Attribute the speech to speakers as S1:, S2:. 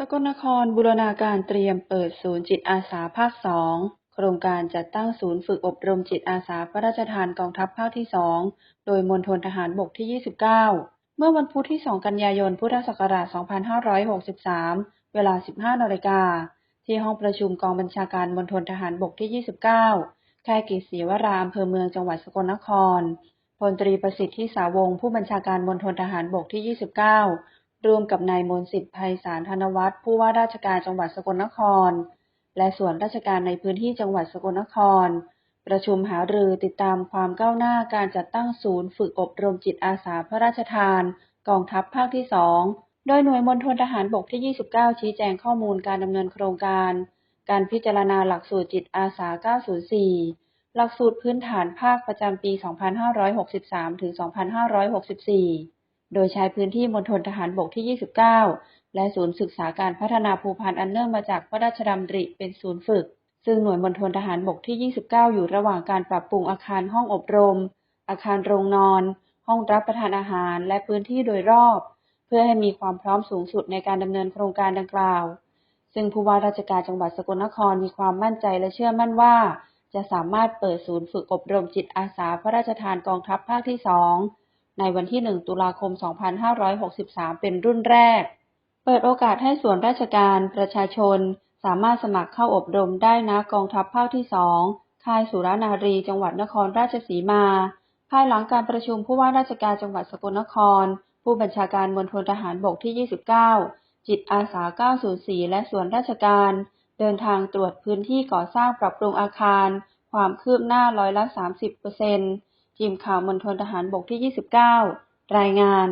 S1: สกลนครบูรณาการเตรียมเปิดศูนย์จิตอาสาภาค2โครงการจัดตั้งศูนย์ฝึกอบรมจิตอาสาพระราชทานกองทัพภาคที่2โดยมณฑลทหารบกที่ 29 เมื่อวันพุธที่ 2 กันยายน พุทธศักราช 2563 เวลา 15 นาฬิกา ที่ห้องประชุมกองบัญชาการมณฑลทหารบกที่ 29 ค่ายกิจศรีวรามอำเภอเมืองจังหวัดสกลนคร พลตรีประสิทธิ์ที่สาวงผู้บัญชาการมณฑลทหารบกที่ 29 ร่วมกับนายมนสิทธิ์ไพศาลธนวัฒน์ผู้ว่าราชการจังหวัดสกลนคร และส่วนราชการในพื้นที่จังหวัดสกลนคร ประชุมหารือติดตามความก้าวหน้าการจัดตั้งศูนย์ฝึกอบรมจิตอาสาพระราชทาน กองทัพภาคที่2โดยหน่วยมณฑลทหารบกที่ 29 ชี้แจงข้อมูลการดำเนินโครงการ การพิจารณาหลักสูตรจิตอาสา 904 หลักสูตรพื้นฐานภาคประจำปี 2563 ถึง 2564 โดยใช้พื้นที่มณฑลทหารบกที่ 29 และศูนย์ศึกษาการพัฒนาภูพันอันเนื่องมาจากพระราชดำริเป็นศูนย์ฝึก ซึ่งหน่วยมณฑลทหารบกที่ 29 อยู่ระหว่างการปรับปรุงอาคารห้องอบรม อาคารโรงนอน ห้องรับประทานอาหาร และพื้นที่โดยรอบ เพื่อให้มีความพร้อมสูงสุดในการดำเนินโครงการดังกล่าว ซึ่งผู้ว่าราชการจังหวัดสกลนครมีความมั่นใจและเชื่อมั่นว่า จะสามารถเปิดศูนย์ฝึกอบรมจิตอาสาพระราชทานกองทัพภาคที่ 2 ในวันที่ 1 ตุลาคม 2563 เป็นรุ่นแรก เปิดโอกาสให้ส่วนราชการประชาชน สามารถสมัครเข้าอบรมได้ณกองทัพภาคที่ 2 ค่ายสุรานารี จังหวัดนครราชสีมา ภายหลังการประชุมผู้ว่าราชการจังหวัดสกลนคร ผู้บัญชาการมณฑลทหารบกที่ 29 จิตอาสา 904 และส่วนราชการ เดินทางตรวจพื้นที่ก่อสร้างปรับปรุงอาคาร ความคืบหน้าร้อยละ 30% ทีมข่าวมณฑลทหารบกที่ 29 รายงาน